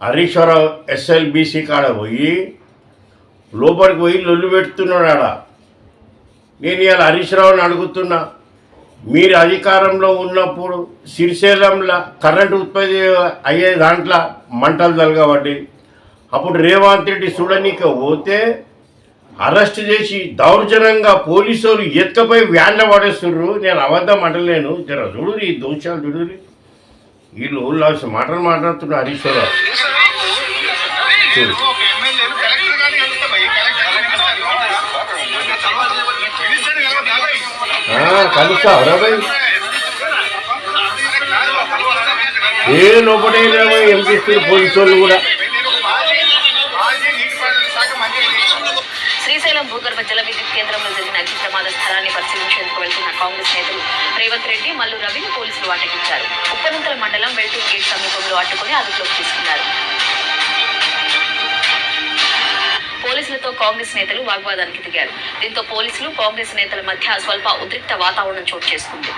Harishwara Rao SLBC కాడ పోయి లోపలికి పోయి లొల్లు పెడుతున్నాడు ఆడ. నేను ఇవాళ హరీష్ అడుగుతున్నా మీరు అధికారంలో ఉన్నప్పుడు సిరిశైలంలో కరెంటు ఉత్పత్తి అయ్యే దాంట్లో మంటలు తలగబడ్డాయి అప్పుడు రేవంత్ రెడ్డి చూడనీక పోతే అరెస్ట్ చేసి దౌర్జన్యంగా పోలీసు వాళ్ళు ఎత్తుకపోయి వ్యాన్ల పడేస్తుర్రు. నేను అబద్ధం అంటలేను. జర చూడురి ఈ దోషాలు చూడురి వీళ్ళు ఊళ్ళో మాటలు మాట్లాడుతున్నారు హరీష్ రావు చూడు ఆ, కలుస్తా అవరాబాయ్ ఏ లోపడే లేవో ఏం చేస్తారు పోలీసు వాళ్ళు కూడా శ్రీశైలం భూగర్భ జల విద్యుత్ కేంద్రంలో జరిగిన అగ్ని ప్రమాద స్థలాన్ని పరిశీలించేందుకు వెళ్తున్న కాంగ్రెస్ నేతలు రేవంత్ రెడ్డి మల్లు రవిని పోలీసులు అటకించారు ఉప్పనంతల మండలం వెల్టూరు గేట్ సమీపంలో అడ్డుకుని అదుపులోకి తీసుకున్నారు. పోలీసులతో కాంగ్రెస్ నేతలు వాగ్వాదానికి దిగారు. దీంతో పోలీసులు కాంగ్రెస్ నేతల మధ్య స్వల్ప ఉద్రిక్త వాతావరణం చోటు చేసుకుంది.